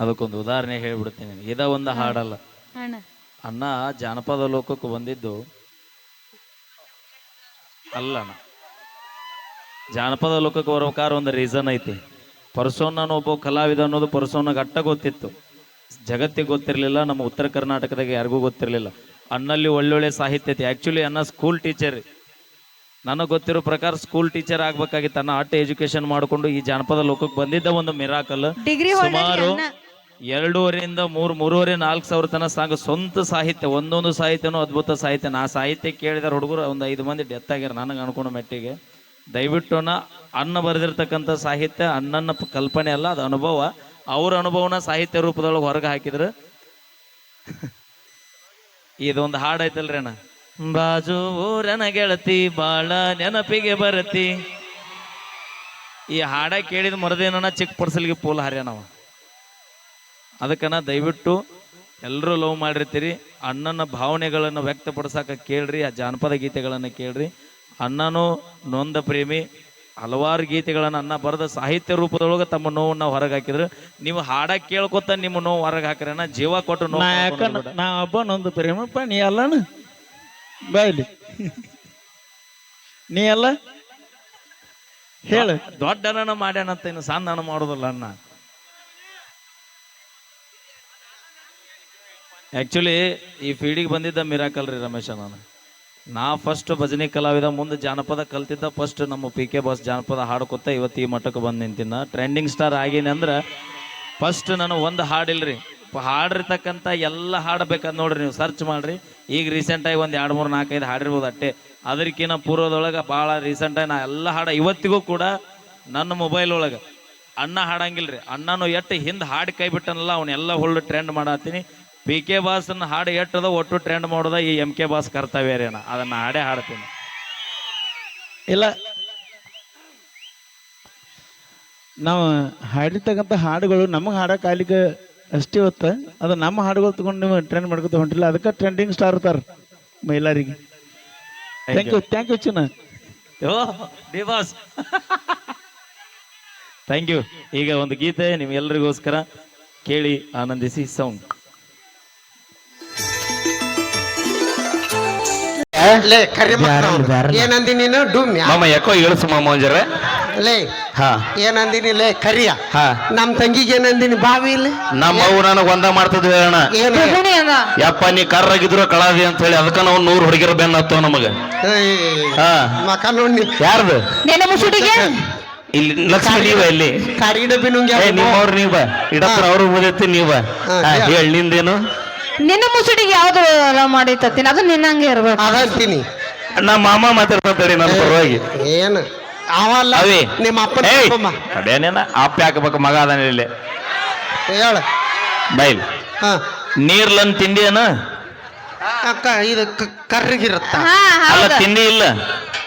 ಅದಕ್ಕೊಂದು ಉದಾಹರಣೆ ಹೇಳ್ಬಿಡ್ತೀನಿ. ಇದ ಒಂದು ಹಾಡಲ್ಲ. ಅಣ್ಣ ಅಣ್ಣ ಜಾನಪದ ಲೋಕಕ್ಕೆ ಬಂದಿದ್ದು ಅಲ್ಲಣ್ಣ. ಜಾನಪದ ಲೋಕಕ್ಕೆ ಬರ್ಬೇಕಾದ್ರೆ ಒಂದು ರೀಸನ್ ಐತಿ. ನಾನು ಒಬ್ಬ ಕಲಾವಿದ ಅನ್ನೋದು ಪರ್ಸೋನ ಅಟ್ಟ ಗೊತ್ತಿತ್ತು. ಜಗತ್ತಿಗೆ ಗೊತ್ತಿರಲಿಲ್ಲ ನಮ್ಮ ಉತ್ತರ ಕರ್ನಾಟಕದಾಗ ಯಾರಿಗೂ ಗೊತ್ತಿರಲಿಲ್ಲ. ಅಣ್ಣಲ್ಲಿ ಒಳ್ಳೊಳ್ಳೆ ಸಾಹಿತ್ಯ ಐತಿ. ಆ್ಯಕ್ಚುಲಿ ಅಣ್ಣ ಸ್ಕೂಲ್ ಟೀಚರ್ ನನಗೆ ಗೊತ್ತಿರೋ ಪ್ರಕಾರ ಸ್ಕೂಲ್ ಟೀಚರ್ ಆಗ್ಬೇಕಾಗಿತ್ತು. ತನ್ನ ಆರ್ಟ್ ಎಜುಕೇಶನ್ ಮಾಡಿಕೊಂಡು ಈ ಜಾನಪದ ಲೋಕಕ್ಕೆ ಬಂದಿದ್ದ ಒಂದು ಮಿರಾಕಲ್ ಡಿಗ್ರಿ ಸುಮಾರು ಎರಡೂವರೆಯಿಂದ ಮೂರು ಮೂರುವರೆ ನಾಲ್ಕು ಸಾವಿರ ತನ ಸಾಂಗ್ ಸ್ವಂತ ಸಾಹಿತ್ಯ ಒಂದೊಂದು ಸಾಹಿತ್ಯನೂ ಅದ್ಭುತ ಸಾಹಿತ್ಯ. ನಾ ಸಾಹಿತ್ಯ ಕೇಳಿದ ಹುಡುಗರು ಒಂದು ಐದು ಮಂದಿ ಡೆತ್ ಆಗ್ಯಾರ ನನಗೆ ಅನ್ಕೊಂಡು ಮೆಟ್ಟಿಗೆ. ದಯವಿಟ್ಟು ಅನ್ನ ಬರೆದಿರ್ತಕ್ಕಂಥ ಸಾಹಿತ್ಯ ಅನ್ನನ ಕಲ್ಪನೆ ಅಲ್ಲ ಅದು ಅನುಭವ. ಅವ್ರ ಅನುಭವನ ಸಾಹಿತ್ಯ ರೂಪದೊಳಗೆ ಹೊರಗೆ ಹಾಕಿದ್ರು. ಇದೊಂದು ಹಾಡು ಐತಲ್ರಿ ಅಣ್ಣ ಬಾಜು ಊರನ ಗೆಳತಿ ಬಾಳ ನೆನಪಿಗೆ ಬರತಿ. ಈ ಹಾಡ ಕೇಳಿದ ಮರದೇನ ಚಿಕ್ಕ ಪರ್ಸಲ್ಗೆ ಪೋಲ್ ಹರ್ಯಾನವ ಅದಕ್ಕನ ದಯವಿಟ್ಟು ಎಲ್ಲರೂ ಲವ್ ಮಾಡಿರ್ತೀರಿ. ಅಣ್ಣನ ಭಾವನೆಗಳನ್ನು ವ್ಯಕ್ತಪಡಿಸಾಕ ಕೇಳ್ರಿ ಆ ಜಾನಪದ ಗೀತೆಗಳನ್ನು ಕೇಳ್ರಿ. ಅಣ್ಣನು ನೊಂದ ಪ್ರೇಮಿ ಹಲವಾರು ಗೀತೆಗಳನ್ನು ಅನ್ನ ಬರೆದ ಸಾಹಿತ್ಯ ರೂಪದೊಳಗೆ ತಮ್ಮ ನೋವನ್ನ ಹೊರಗೆ ಹಾಕಿದ್ರು. ನೀವು ಹಾಡ ಕೇಳ್ಕೊತ ನಿಮ್ಮ ನೋವು ಹೊರಗೆ ಹಾಕ್ರಣ್ಣ ಜೀವ ಕೊಟ್ಟು ನೋವು ನಾ ಒಬ್ಬ ನೊಂದು ಪ್ರೇಮಪ್ಪ ನೀ ಅಲ್ಲನ? ಬಾಯ್ಲಿ ನೀ ಅಲ್ಲ? ಹೇಳು. ದೊಡ್ಡ ಅಣ್ಣನ ಮಾಡ್ಯಾನಂತ ಇನ್ನು ಸಣ್ಣ ಅನ್ನ ಮಾಡೋದಿಲ್ಲ ಅಣ್ಣ. ಆ್ಯಕ್ಚುಲಿ ಈ ಫೀಲ್ಡಿಗೆ ಬಂದಿದ್ದ ಮಿರಾಕಲ್ ರೀ ರಮೇಶ ನಾನು. ನಾ ಫಸ್ಟ್ ಭಜನೆ ಕಲಾವಿದ, ಮುಂದೆ ಜಾನಪದ ಕಲ್ತಿದ್ದ ಫಸ್ಟ್ ನಮ್ಮ ಪಿ ಕೆ ಬಾಸ್ ಜಾನಪದ ಹಾಡ್ಕೊತ ಇವತ್ತು ಈ ಮಟ್ಟಕ್ಕೆ ಬಂದು ನಿಂತಿನ ಟ್ರೆಂಡಿಂಗ್ ಸ್ಟಾರ್ ಆಗೇನೆ ಅಂದ್ರೆ ಫಸ್ಟ್ ನಾನು ಒಂದು ಹಾಡಿಲ್ರಿ. ಹಾಡಿರ್ತಕ್ಕಂಥ ಎಲ್ಲ ಹಾಡು ಬೇಕಾದ್ ನೋಡ್ರಿ ನೀವು ಸರ್ಚ್ ಮಾಡ್ರಿ. ಈಗ ರೀಸೆಂಟಾಗಿ ಒಂದು ಎರಡು, ಮೂರು, ನಾಲ್ಕೈದು ಹಾಡಿರ್ಬೋದು ಅಟ್ಟೆ. ಅದಕ್ಕಿಂತ ಪೂರ್ವದೊಳಗೆ ಭಾಳ ರೀಸೆಂಟಾಗಿ ನಾ ಎಲ್ಲ ಹಾಡ ಇವತ್ತಿಗೂ ಕೂಡ ನನ್ನ ಮೊಬೈಲ್ ಒಳಗೆ. ಅಣ್ಣ ಹಾಡಂಗಿಲ್ರಿ. ಅಣ್ಣನೂ ಎಟ್ಟು ಹಿಂದೆ ಹಾಡು ಕೈ ಬಿಟ್ಟನಲ್ಲ ಅವನ್ನೆಲ್ಲ ಹುಳ್ಳು ಟ್ರೆಂಡ್ ಮಾಡತ್ತೀನಿ. ಪಿ ಕೆ ಬಾಸ್ನ ಹಾಡು ಎಟ್ಟದ ಒಟ್ಟು ಟ್ರೆಂಡ್ ಮಾಡೋದ ಈ ಎಂ ಕೆ ಬಾಸ್ ಕರ್ತವ್ಯ ರೀ ಅದನ್ನ ಹಾಡೇ ಹಾಡ್ತೀನಿ. ಇಲ್ಲ. ನಾವು ಹಾಡಿರ್ತಕ್ಕಂಥ ಹಾಡುಗಳು ನಮಗೆ ಹಾಡೋ ಆಗ್ಲಿಕ್ಕೆ ಅಷ್ಟೇ ಹೊತ್ತ ಅದು ನಮ್ಮ ಹಾಡುಗಳು ತಗೊಂಡು ನೀವು ಟ್ರೆಂಡ್ ಮಾಡ್ಕೊತ ಹೊಂಟಿಲ್ಲ ಅದಕ್ಕೆ ಟ್ರೆಂಡಿಂಗ್ ಸ್ಟಾರ್ ಇರ್ತಾರ ಮಹಿಳಾರಿಗೆ. ಥ್ಯಾಂಕ್ ಯು ಥ್ಯಾಂಕ್ ಯು ಚಿನ್ನ. ಓ ದೇವಾಸ್ ಥ್ಯಾಂಕ್ ಯು ಈಗ ಒಂದು ಗೀತೆ ನಿಮ್ಗೆಲ್ಲರಿಗೋಸ್ಕರ ಕೇಳಿ ಆನಂದಿಸಿ ಸೌಂಡ್ ಲೇ ಕರಿ ಏನಂದಿ ನೀನು? ಡುಮ್ಯ? ಮಾಮ ಯಾಕೋ ಇಳಿಸು ಮಾಮ ಒಂಜರ? ಲೇ ಹಾ. ಏನಂದಿನಿ ಲೇ ಕರಿಯ. ಹಾ. ನಮ್ ತಂಗಿಗೆ ಏನಂದಿನಿ ಬಾವಿ ಇಲ್ಲ? ನಮ್ಮ ಅವು ನನಗೆ ಒಂದ ಮಾಡ್ತಿದ್ವಿ ಹೇಳೋಣ ಯಪ್ಪ ನೀ ಕರ್ರಾಗಿದ್ರು ಕಳಾದಿ ಅಂತ ಹೇಳಿ ಅದಕ್ಕ ನಾವು ನೂರು ಹುಡುಗಿರ ಬೆನ್ನ ಹತ್ತವ ನಮಗ. ಮಕ ನೋಡಿ. ಯಾರ್ದು? ಇಲ್ಲಿ ಲಕ್ಷ್ಮಿ ನೀವ ಇಲ್ಲಿ ಕಾರಿ ಡಬ್ಬಿ ನುಂಗ್ಯ ನಿಮ್ಮವ್ರು ನೀವ? ಇಡತ್ರ ಅವ್ರು ಮುದೈತಿ ನೀವ. ಹೇಳ್. ನಿಂದೇನು? ನಿನ್ನ ಮುಸುಡಿಗೆ ಯಾವ್ದು ಲವ್ ಮಾಡಿತ್ತತ್ತೀನಿ ಅದು ನಿನ್ನಂಗೆ ಇರ್ಬೇಕು. ಅದಂತೀನಿ. ನಮ್ಮ ಮಾಮ ಮಾತಾಡ್ತಾರೆ ನನ್ನ ಪರವಾಗಿ. ಏನು? ಅವಲ್ಲ ಅವಿ. ನಿಮ್ಮ ಅಪ್ಪ ಏಯ್. ತಪ್ಪಮ್ಮ. ಅದೇನೇನ? ಅಪ್ಪ ಹಾಕಬೇಕು ಮಗ ಅದಾನ ಇಲ್ಲಿ. ಹೇಳ. ಬೈಲ್. ಹಾ. ನೀರ್ಲನ್ ತಿಂಡಿ ಏನ? ಅಕ್ಕ ಇದು ಕ- ಕರ್ರಗಿರುತ್ತ? ಹಾ ಅಲ್ಲ ಹೌದು ತಿಂಡಿ ಇಲ್ಲ.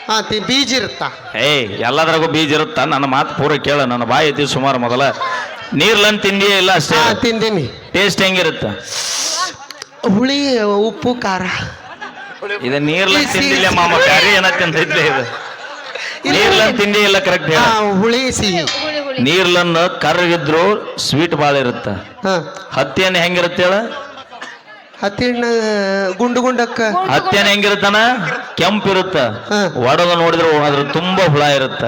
ಹಾ ತಿ- ಬೀಜ ಇರುತ್ತ ಏಯ್ ಎಲ್ಲದ್ರಾಗೂ ಬೀಜ ಇರುತ್ತ ನನ್ನ ಮಾತು ಪೂರ ಕೇಳ. ನನ್ನ ಬಾಯಿ ಐತಿ ಸುಮಾರು ಮೊದಲ. ನೀರ್ಲನ್ ತಿಂಡಿ ಇಲ್ಲ ಅಷ್ಟೇ. ಹಾ ತಿಂದೀನಿ. ಟೇಸ್ಟ್ ಹೆಂಗಿರುತ್ತ? ಹುಳಿ ಉಪ್ಪು ಖಾರ. ಇದು ನೀರ್ಲನ್ ತಿಂದಿಲ್ಲ ತಿಂಡಿಲ್ಲ ಮಾಮ. ಬ್ಯಾರೆ ಏನ ತಿಂದೈತ್ಲೆ ಇದು. ನೀರ್ಲನ್ ತಿಂಡಿ ಎಲ್ಲ ಕರೆಕ್ಟ್ ಹೇಳ. ಹುಳಿ ಸಿಹಿ. ನೀರ್ಲನ್ ಕರ್ರಗಿದ್ರು ಸ್ವೀಟ್ ಭಾಳ ಇರುತ್ತ. ಹಾ. ಹಣ್ಣು ಹೆಂಗಿರುತ್ತೆ ಹೇಳ? ಹತ್ತಿಣ್ಣ ಗುಂಡು ಗುಂಡಕ್ಕ. ಹತ್ತಿಯನ್ನು ಹೆಂಗಿರುತ್ತಾನ ಕೆಂಪ್ ಇರುತ್ತ. ಹಾ. ಒಡದ ನೋಡಿದ್ರು ಅದ್ರ ತುಂಬಾ ಹುಳ ಇರುತ್ತ.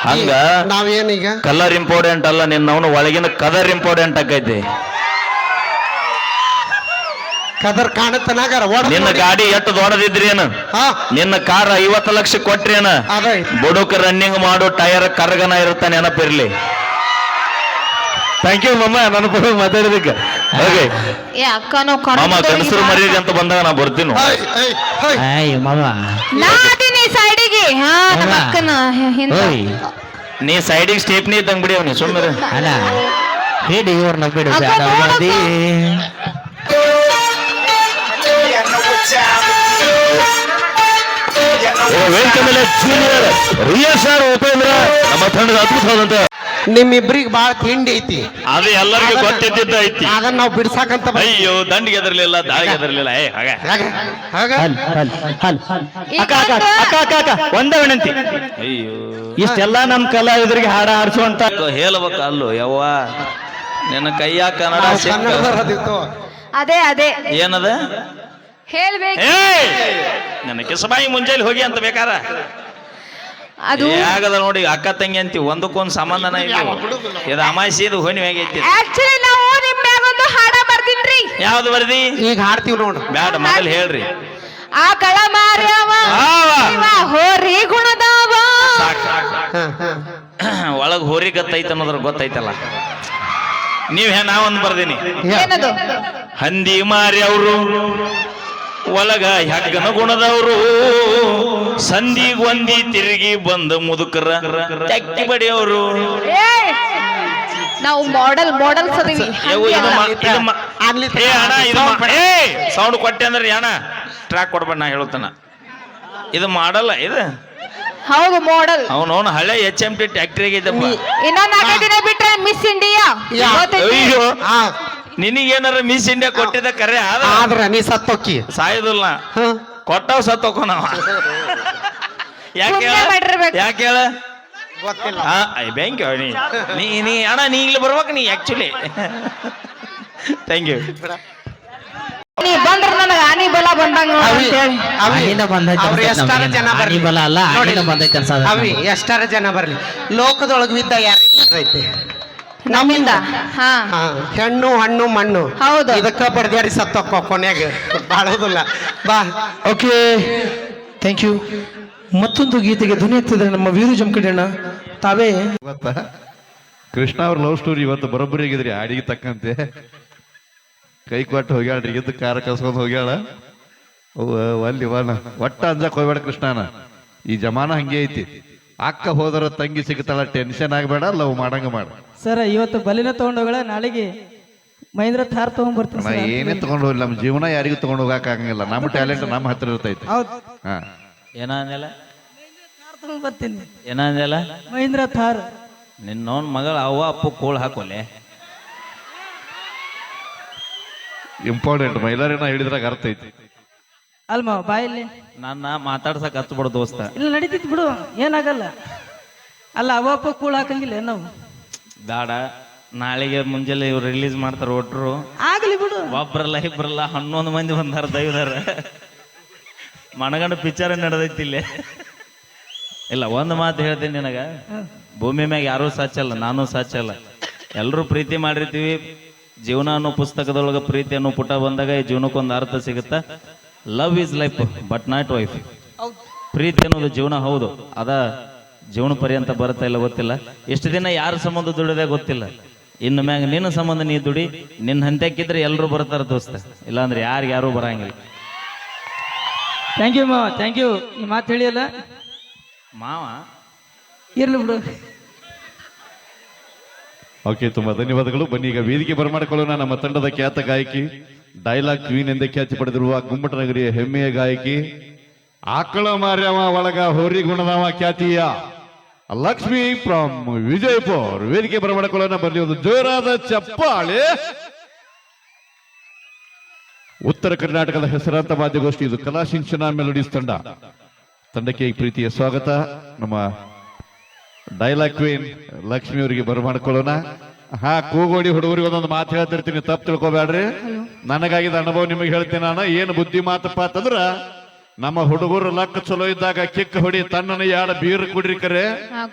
ಹಂಗ ನಾವೇನೀಗ? ಕಲರ್ ಇಂಪಾರ್ಟೆಂಟ್ ಅಲ್ಲ ನಿನ್ನವನು ಒಳಗಿನ ಕಲರ್ ಇಂಪಾರ್ಟೆಂಟ್ ಆಕೈತಿ ಕದರ್ ಕಾಣತ್ತನಾಗಾರ ಒಡ ನಿನ್ನ ಗಾಡಿ ಎಷ್ಟು ದೊಡ್ಡದಿದ್ರಿ ಏನು? ಹಾ. ನಿನ್ನ ಕಾರ್ ಐವತ್ತು ಲಕ್ಷ ಕೊಟ್ರೇನ ಅದೇ ಬುಡುಕ ರನ್ನಿಂಗ್ ಮಾಡೋ ಟೈರ್ ಕರಗನ ಇರುತ್ತ ನೆನಪಿರ್ಲಿ. ಥ್ಯಾಂಕ್ ಯು ಮಮ್ಮ ನನ್ನ ಬಗ್ಗೆ ಮಾತಾಡಿದಕ್ಕೆ ಓಕೆ ಏ ಅಕ್ಕ ನಾವು ಮಾಮ ಕನಸರು ಮರ್ಯಾದೆ ಅಂತ ಬಂದಾಗ ನಾ ಬರ್ತೀನಿ ಸೈಡಿಗೆ ಹಾ ನಮ್ಮ ಅಕ್ಕನ ಹಿಂದ. ಓಯ್ ನೀ ಸೈಡಿಗೆ ಸ್ಟೇಪ್ನಿ ಇದ್ದಂಗ್ ಬಿಡಿ ಅವನಿ ಸುಮ್ಮನೆ ಅಲ್ಲ ಹೇಳಿ ಇವ್ರನ್ನ ಬಿಡು ಅಕ್ಕ ಅವಧಿ. Welcome junior real star Upendra ನಮ್ಮ ತಂಡದ ಅದ್ಭುತವಾದಂತ ನಿಮ್ಮಿಬ್ರಿಗೆ ಬಾಳ ತಿಂಡಿ ಐತಿ. ಅದು ಎಲ್ಲರಿಗೂ ಗೊತ್ತಿದ್ದ ಐತಿ. ಅದನ್ನ ನಾವು ಬಿಡ್ಸಾಕಂತ ಬಂದ್- ಅಯ್ಯೋ ದಂಡಿಗೆ ಎದರ್ಲಿಲ್ಲ ದಾಳಿಗೆ ಎದರ್ಲಿಲ್ಲ. ಏ ಹಾಗ ಹಾಗ ಹಾಗ ಹಲ್, ಹಲ್. ಅಕ್ಕ ಅಕ್ಕ ಅಕ್ಕ ಅಕ್ಕ ಅಕ್ಕ. ಒಂದೇ ವಿನಂತಿ. ಅಯ್ಯೋ. ಇಷ್ಟೆಲ್ಲ ನಮ್ ಕಲಾವಿದರಿಗೆ ಹಾಡ ಹಾಡ್ಸುವಂತ ಹೇಳ್ಬೇಕ ಅಲ್ಲೋ ಯವ್ವ. ನಿನ್ನ ಕೈಯ ಕನ್ನಡ ನಾವು ಸಿಕ್ಕ ಅದೇ ಅದೇ. ಏನದ? ಹೇಳ್ಬೇಕು. ನನ್ನ ಕಿಸಬಾಯಿ ಮುಂಜಾನೆ ಹೋಗಿ ಅಂತ ಬೇಕಾರ? ಅದು ಆಗದ ನೋಡಿ ಅಕ್ಕ ತಂಗಿ ಅಂತ ಒಂದಕ್ಕೊಂದು ಸಂಬಂಧನ ಇಲ್ಲ ಇದು ಅಮಾಸಿ ಇದು ಆಗೈತಿ ಆಕ್ಚುಲಿ ನಾವು ನಿಮ್ ಮ್ಯಾಗೊಂದು ಹಾಡ ಬರ್ದಿನ್ರಿ. ಯಾವ್ದು ಬರ್ದಿ? ಈಗ ಹಾಡ್ತೀವಿ ನೋಡು. ಬ್ಯಾಡ ಮೊದಲು ಹೇಳ್ರಿ. ಆ ಕಳ ಮಾರ್ಯವ ಹೋರಿ ಗುಣದವ. ಒಳಗ್ ಹೋರಿ ಗತ್ತೈತ ಅನ್ನೋದ್ರ ಗೊತ್ತೈತಲ್ಲ. ನೀವ್ ಹೇ ನಾವೊಂದು ಬರ್ದೀನಿ. ಏನದು? ಹಂದಿ ಮಾರಿ ಅವರು ಒಳಗ ಹೆಗ್ಗನ ಗುಣದವರು. ಒಂದಿ ತಿರುಗಿ ಬಂದ ಮುದುಕರ. ಚಕ್ಕಿ ಬಡಿಯವರು! ನಾವು ಮಾಡೆಲ್ ಮಾಡೆಲ್ ಸೌಂಡ್ ಕೊಟ್ಟೆ ಅಂದ್ರೆ ಅಣ್ಣ ಟ್ರ್ಯಾಕ್ ಕೊಡ್ಬೇಡ ನಾ ಹೇಳ್ತಾನ. ಇದು ಮಾಡಲ್ಲ ಇದು? ಹೌದು ಮಾಡೆಲ್ ಅವನವನು ಹಳೆ ಎಚ್ ಎಂ ಟಿ ಟ್ಯಾಕ್ಟ್ರಿಗೆ ಇದ್ದಪ್ಪ. ಇನ್ನ ದಿನ ಬಿಟ್ರೆ ಮಿಸ್ ಇಂಡಿಯಾ ನಿನಗೇನಾರ ಮಿಸ್ ಇಂಡಿಯಾ ಕೊಟ್ಟಿದ್ದ ಕರೆ ಆದ್ರೆ? ಆದ್ರ ನೀ ಸತ್ತೋಕ್ಕಿ ಸಾಯುದಿಲ್ಲ. ಹ. ಕೊಟ್ಟವ್ ಸತ್ತೋಕೋ ನಾವ. ಯಾಕೆ ಸುಮ್ನೆ ಮಾಡಿರ್ಬೇಕು. ಯಾಕೆ ಹೇಳ? ಗೊತ್ತಿಲ್ಲ. ಐ ನೀ. ನೀ ನೀ ಅಣ್ಣ ನೀ ಇಲ್ಲಿ ಬರ್ಬೇಕು ನೀ ಆಕ್ಚುಲಿ ಥ್ಯಾಂಕ್ ಯು ನೀ ಬಂದ್ರ ನನಗ ಆನಿ ಬಲ ಬಂದಂಗ ನೋಡ್. ಅವಿ ಅಂತೇಳಿ. ಅವಿ ಆನಿನ ಬಂದೈತೆ ಅವ್ರು ಅನ್ಸತ್ತೆ ಎಷ್ಟಾರ. ಜನ ಬರ್ಲಿ? ಆನಿ ಬಲ ಅಲ್ಲ, ನೋಡಿ, ಆನಿನ ಬಂದೈತೆ ಅನ್ಸತ್ತೆ ಅವಿ ಎಷ್ಟಾರ ಜನ ಬರ್ಲಿ? ಲೋಕದೊಳಗ ಬಿದ್ದ ಯಾರೈತಿ ನಮ್ಮಿಂದ? ಹಾ. ಹಾ ಹೆಣ್ಣು ಹಣ್ಣು ಮಣ್ಣು. ಹೌದು. ಇದಕ್ಕ ಬರ್ದ್ಯಾರಿ ಸತ್ತಕ್ಕ ಕೊನೆಗ ಬಾಳೋದಿಲ್ಲ ಬಾ. ಓಕೆ. ಥ್ಯಾಂಕ್ ಯು ಮತ್ತೊಂದು ಗೀತೆಗೆ ಧ್ವನಿ ಎತ್ತಿದ್ರೆ ನಮ್ಮ ವೀರು ಜಮಖಂಡಣ್ಣ ತಾವೇ. ಇವತ್ತ ಕೃಷ್ಣ ಅವ್ರ ಲವ್ ಸ್ಟೋರಿ ಇವತ್ತು ಬರೋಬ್ಬರಿ ಆಗಿದ್ರಿ ಹಾಡಿಗೆ ತಕ್ಕಂತೆ. ಕೈ ಕೊಟ್ಟು ಹೋಗ್ಯಾಳ್ರಿ ಇದ್ದ ಕಾರ ಕಸ್ಕೊಂಡು ಹೋಗ್ಯಾಳ. ಅವ್ವ, ಒಲ್ಲಿ ವನ. ಒಟ್ಟ ಅಂಜಕ್ ಹೋಗ್ಬೇಡ ಕೃಷ್ಣನ. ಈ ಜಮಾನ ಹಂಗೆ ಐತಿ. ಅಕ್ಕ ಹೋದ್ರ ತಂಗಿ ಸಿಗ್ತಾಳ ಟೆನ್ಷನ್ ಆಗ್ಬೇಡ ಲವ್ ಮಾಡಂಗ ಮಾಡ. ಸರ್ ಇವತ್ತು ಬಲಿನ ತಗೊಂಡೋಗಳ ನಾಳೆಗೆ ಮಹೇಂದ್ರ ಥಾರ್ ತಗೊಂಡ್ ಬರ್ತೀನಿ ನಾ ಏನೇ ತಗೊಂಡು ಹೋಗ್ಲಿ ನಮ್ಮ ಜೀವನ ಯಾರಿಗೂ ತಗೊಂಡು ಹೋಗಕ್ ಆಗಂಗಿಲ್ಲ. ನಮ್ಮ ಟ್ಯಾಲೆಂಟ್ ನಮ್ಮ ಹತ್ರ ಇರ್ತೈತಿ. ಹೌದು. ಹಾ. ಏನಂದೆಲ್ಲ ಥಾರ್ ತಗೊಂಡ್ ಬರ್ತೀನಿ ಏನಂದೆಲ್ಲ ಮಹೇಂದ್ರ ಥಾರ್. ನಿನ್ನವನ್ ಮಗಳ ಅವ್ವ ಅಪ್ಪು ಕೋಳ್ ಹಾಕೋಲೆ. ಇಂಪಾರ್ಟೆಂಟ್ ಮಹಿಳೆಯರನ್ನ ಹೇಳಿದ್ರಾಗ ಅರ್ಥ ಐತಿ. ಅಲ್ಮ ಬಾಯಲ್ಲಿ? ನನ್ನ ಮಾತಾಡ್ಸಕ್ ಹಚ್ಬಿಡು ದೋಸ್ತ. ಇಲ್ಲ ನಡೀತಿತ್ತು ಬಿಡು ಏನಾಗಲ್ಲ. ಅಲ್ಲ ಅವಪ್ಪ ಕೂಳ ಹಾಕಂಗಿಲ್ಲ ನಾವು ಬೇಡ ನಾಳೆಗೆ ಮುಂಜಾನೆ ಇವ್ರು ರಿಲೀಸ್ ಮಾಡ್ತಾರ ಒಟ್ರು. ಆಗ್ಲಿ ಬಿಡು. ಒಬ್ರಲ್ಲ ಇಬ್ರಲ್ಲ ಹನ್ನೊಂದು ಮಂದಿ ಬಂದಾರ ದೈವದಾರ ಮನಗಂಡ ಪಿಕ್ಚರ್ ನಡೆದೈತಿ ಇಲ್ಲಿ. ಇಲ್ಲ ಒಂದು ಮಾತು ಹೇಳ್ತೀನಿ ನಿನಗ. ಭೂಮಿ ಮ್ಯಾಗ ಯಾರೂ ಸಾಚಲ್ಲ ನಾನು ಸಾಚಲ್ಲ ಎಲ್ಲರೂ ಪ್ರೀತಿ ಮಾಡಿರ್ತೀವಿ. ಜೀವನ ಅನ್ನೋ ಪುಸ್ತಕದೊಳಗೆ ಪ್ರೀತಿ ಅನ್ನೋ ಪುಟ ಬಂದಾಗ ಈ ಜೀವನಕ್ಕೊಂದು ಅರ್ಥ ಸಿಗುತ್ತಾ? Love is life but not wife ಪ್ರೀತಿ ಅನ್ನೋದು ಜೀವನ ಹೌದು. ಅದ ಜೀವನ ಪರ್ಯಂತ ಬರುತ್ತಾ ಇಲ್ಲ ಗೊತ್ತಿಲ್ಲ. ಎಷ್ಟು ದಿನ ಯಾರ ಸಂಬಂಧ ದುಡಿದೆ ಗೊತ್ತಿಲ್ಲ. ಇನ್ನು ಮ್ಯಾಗ ನಿನ್ನ ಸಂಬಂಧ ನೀ ದುಡಿ ನಿನ್ನ ಹಂತಕ್ಕಿದ್ರೆ ಎಲ್ಲರೂ ಬರ್ತಾರೆ ದೋಸ್ತ. ಇಲ್ಲಾಂದ್ರೆ ಯಾರು ಯಾರು ಬರಂಗಿಲ್ಲ. ಥ್ಯಾಂಕ್ ಯು ಮಾವ. ಥ್ಯಾಂಕ್ ಯು ಈ ಮಾತು ಹೇಳಿಯಲ್ಲ? ಮಾವ? ಇರ್ಲಿ ಬಿಡು. ಓಕೆ ತುಂಬಾ ಧನ್ಯವಾದಗಳು. ಬನ್ನಿ ಈಗ ವೇದಿಕೆ ಬರಮಾಡಿಕೊಳ್ಳೋಣ. ನಮ್ಮ ತಂಡದ ಖ್ಯಾತ ಗಾಯಕಿ ಡೈಲಾಗ್ ಕ್ವೀನ್ ಎಂದೇ ಖ್ಯಾತಿ ಪಡೆದಿರುವ ಗುಮ್ಮಟನಗರಿಯ ಹೆಮ್ಮೆಯ ಗಾಯಕಿ. ಆಕಳ ಮಾರ್ಯವ ಒಳಗ ಹೋರಿ ಗುಣದವ ಖ್ಯಾತಿಯ ಲಕ್ಷ್ಮಿ ಫ್ರಮ್ ವಿಜಯಪುರ್. ವೇದಿಕೆ ಬರಮಾಡಿಕೊಳ್ಳೋಣ ಬರಲಿ ಒಂದು ಜೋರಾದ ಚಪ್ಪಾಳೆ. ಉತ್ತರ ಕರ್ನಾಟಕದ ಹೆಸರಾಂತ ವಾದ್ಯಗೋಷ್ಠಿ ಇದು ಕಲಾ ಮೆಲೋಡಿಸ್ ತಂಡ. ತಂಡಕ್ಕೆ ಪ್ರೀತಿಯ ಸ್ವಾಗತ. ನಮ್ಮ ಡೈಲಾಗ್ ಕ್ವೀನ್ ಲಕ್ಷ್ಮಿ ಅವರಿಗೆ ಬರಮಾಡಿಕೊಳ್ಳೋಣ ಹಾ, ಕೂಗೋಡಿ ಹುಡುಗರಿಗೆ ಒಂದೊಂದು ಮಾತು ಹೇಳ್ತಿರ್ತೀನಿ. ತಪ್ಪು ತಿಳ್ಕೊಬೇಡ್ರಿ. ನನಗಾಗಿದ್ದ ಅನುಭವ ನಿಮಗೆ ಹೇಳ್ತೀನಿ ನಾನು. ಏನು ಬುದ್ಧಿ ಮಾತಪ್ಪ ಅಂತಂದ್ರ ನಮ್ಮ ಹುಡುಗರು ಲಕ್ಕ ಚಲೋ ಇದ್ದಾಗ ಕಿಕ್ಕ ಹೊಡಿ ತನ್ನನ ಯಾಡ ಬೀರ್ ಕುಡ್ರಿ ಕರೆ.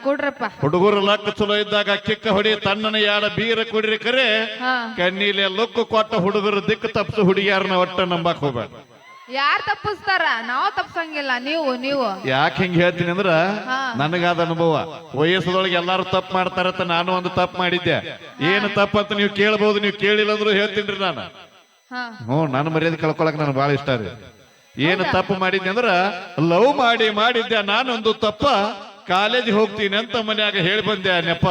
ಕೊಡ್ರಪ್ಪ. ಹುಡುಗರು ಲಕ್ಕ ಚಲೋ ಇದ್ದಾಗ ಕಿಕ್ಕ ಹೊಡಿ ತನ್ನನ ಯಾಡ ಬೀರ್ ಕುಡ್ರಿ ಕರೆ. ಕಣ್ಣೀಲೆ ಲೊಕ್ಕು ಕೊಟ್ಟ ಹುಡುಗರು ದಿಕ್ಕ ತಪ್ಪಿಸು ಹುಡುಗಿಯಾರನ್ನ ಒಟ್ಟ ನಂಬಾಕ್ ಹೋಗ್ಬೇಡ. ಯಾರ್ ತಪ್ಪಿಸ್ತಾರ? ನಾವು ತಪ್ಸಂಗಿಲ್ಲ ನೀವು ನೀವು. ಯಾಕೆ ಹಿಂಗ್ ಹೇಳ್ತೀನಿ ಅಂದ್ರ ನನಗಾದ ಅನುಭವ. ವಯಸ್ಸದೊಳಗೆ ಎಲ್ಲಾರು ತಪ್ಪು ಮಾಡ್ತಾರಂತ ನಾನು ಒಂದು ತಪ್ಪು ಮಾಡಿದ್ದೆ. ಏನು ತಪ್ಪಂತ ನೀವು ಕೇಳ್ಬಹುದು ನೀವು ಕೇಳಿಲ್ಲ ಅಂದ್ರೂ ಹೇಳ್ತೀನಿ ನಾನು. ಹ್ಞೂ ನನ್ನ ಮರ್ಯಾದೆ ಕಳ್ಕೊಳಕ್ ನನಗೆ ಬಹಳ ಇಷ್ಟ ರೀ. ಏನು ತಪ್ಪು ಮಾಡಿದ್ದೆ ಅಂದ್ರ ಲವ್ ಮಾಡಿ ಮಾಡಿದ್ದೆ ನಾನೊಂದು ತಪ್ಪ ಕಾಲೇಜ್ ಹೋಗ್ತೀನಿ ಅಂತ ಮನ್ಯಾಗ ಹೇಳಿ ಬಂದೆ ನೆಪ್ಪ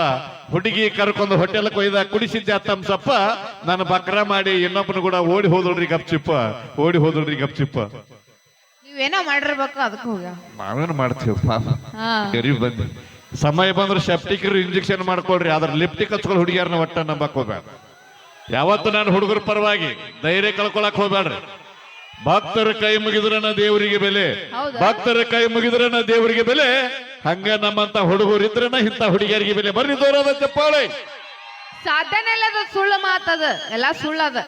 ಹುಡುಗಿ ಕರ್ಕೊಂಡು ಹೋಟೆಲ್ ಕೊಯ್ದ ಕುಡಿಸಿದ್ದೆ ತಮ್ಸಪ್ಪ. ನಾನು ಬಕ್ರ ಮಾಡಿ ಇನ್ನೊಬ್ಬನ ಕೂಡ ಓಡಿ ಹೋದಳ್ರಿ ಗಪ್ಚಿಪ್ಪ. ಓಡಿ ಹೋದಳ್ರಿ ಗಪ್ಚಿಪ್ಪ. ನೀವೇನೋ ಮಾಡಿರ್ಬೇಕು ಅದಕ್ಕೆ ಹೋಗ. ನಾವೇನು ಮಾಡ್ತೀವಿ ಗರೀಬ್ ಬಂದಿ ಸಮಯ ಬಂದ್ರೆ ಸೆಪ್ಟಿಕ್ ಇಂಜೆಕ್ಷನ್ ಮಾಡ್ಕೊಳ್ರಿ ಅದ್ರ ಲಿಪ್ಟಿಕ್ ಹಚ್ಕೊಳ್ಳಿ ಹುಡುಗಿಯರ್ನ ಒಟ್ಟ ನಂಬಕ್ ಹೋಗ್ಬೇಡ. ಯಾವತ್ತು ನಾನು ಹುಡುಗರ ಪರವಾಗಿ ಧೈರ್ಯ ಕಳ್ಕೊಳಕ್ ಹೋಗ್ಬೇಡ್ರಿ ಭಕ್ತರ ಕೈ ಮುಗಿದ್ರನ ದೇವರಿಗೆ ಬೆಲೆ. ಹೌದಾ? ಭಕ್ತರ ಕೈ ಮುಗಿದ್ರನ ದೇವರಿಗೆ ಬೆಲೆ. ಹಂಗ ನಮ್ಮಂತ ಹುಡುಗರು ಇದ್ರನ ಇಂತ ಹುಡುಗಿಯರಿಗೆ ಬೆಲೆ. ಬರ್ರಿ ದೂರದ ಚಪ್ಪಾಳೆ. ಸಾಧನೆ ಇಲ್ಲ ಅದು ಸುಳ್ಳು ಮಾತದ ಎಲ್ಲ ಸುಳ್ಳದ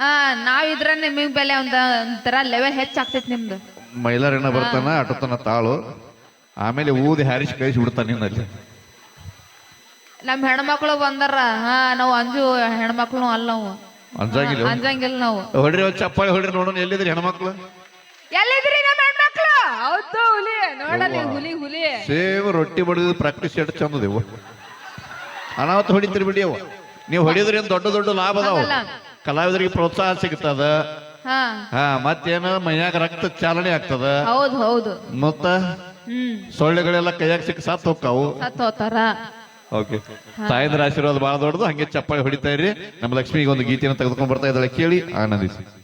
ಹಾ ನಾವ್ ಇದ್ರ ನಿಮಗ್ ಬೆಲೆ ಒಂದ ಒಂಥರ ಲೆವೆಲ್ ಹೆಚ್ಚಾಗ್ತೈತಿ ನಿಮ್ದು. ಮೈಲಾರಿನ ಬರ್ತಾನ ಅಟತನ ತಾಳು. ಆಮೇಲೆ ಊದಿ ಹಾರಿಸಿ ಕಳಿಸಿ ಬಿಡ್ತಾನ ನಿನ್ನಲ್ಲಿ ನಮ್ ಹೆಣ್ಮಕ್ಳು ಬಂದಾರ ಹಾ ನಾವು ಅಂಜು ಹೆಣ್ಮಕ್ಳು ಅಲ್ಲ ನಾವು. ಅಂಜಂಗಿಲ್ಲ. ಅಂಜಂಗಿಲ್ಲ ನಾವು. ಹೊಡ್ರಿ ಒಂದ್ ಚಪ್ಪಾಳಿ ಹೊಡ್ರಿ ನೋಡೋಣ ಎಲ್ಲಿದ್ರಿ ಹೆಣ್ಮಕ್ಳು? ಎಲ್ಲಿದ್ರಿ ನಮ್ಮ ಹೆಣ್ಮಕ್ಳು? ಹೌದು ಹುಲಿ. ನೋಡಲಿ ಹುಲಿ ಹುಲಿ. ಸೇವ್ ರೊಟ್ಟಿ ಬಡಿದ ಪ್ರಾಕ್ಟೀಸ್ ಎಷ್ಟು ಚಂದದೇವು ಅನಾಹುತ ಹೊಡಿತೀರಿ ಬಿಡಿ ಅವು. ನೀವು ಹೊಡಿದ್ರಿ ದೊಡ್ಡ ದೊಡ್ಡ ಲಾಭ ಅದಾವ ಕಲಾವಿದರಿಗೆ ಪ್ರೋತ್ಸಾಹ ಸಿಗ್ತದ. ಹಾ. ಮತ್ತೇನ ಮೈಯಾಗ ರಕ್ತ ಚಾಲನೆ ಆಗ್ತದ. ಹೌದು ಹೌದು. ಮತ್ತ? ಸೊಳ್ಳೆಗಳೆಲ್ಲ ಕೈಯಾಗ ಸಿಕ್ಕ ಸತ್ ಹೋಗ್ತಾವು. ಸತ್ ಹೋತಾರ ಓಕೆ. ತಾಯಂದ್ರ ಆಶೀರ್ವಾದ ಬಹಳ ದೊಡ್ಡದು. ಹಂಗೆ ಚಪ್ಪಾಳಿ ಹೊಡಿತಾ ಇರಿ ನಮ್ಮ ಲಕ್ಷ್ಮಿಗೆ ಒಂದು ಗೀತೆಯನ್ನು ತೆಗೆದುಕೊಂಡು ಬರ್ತಾ ಇದ್ದಾಳೆ. ಕೇಳಿ ಆನಂದಿಸಿ.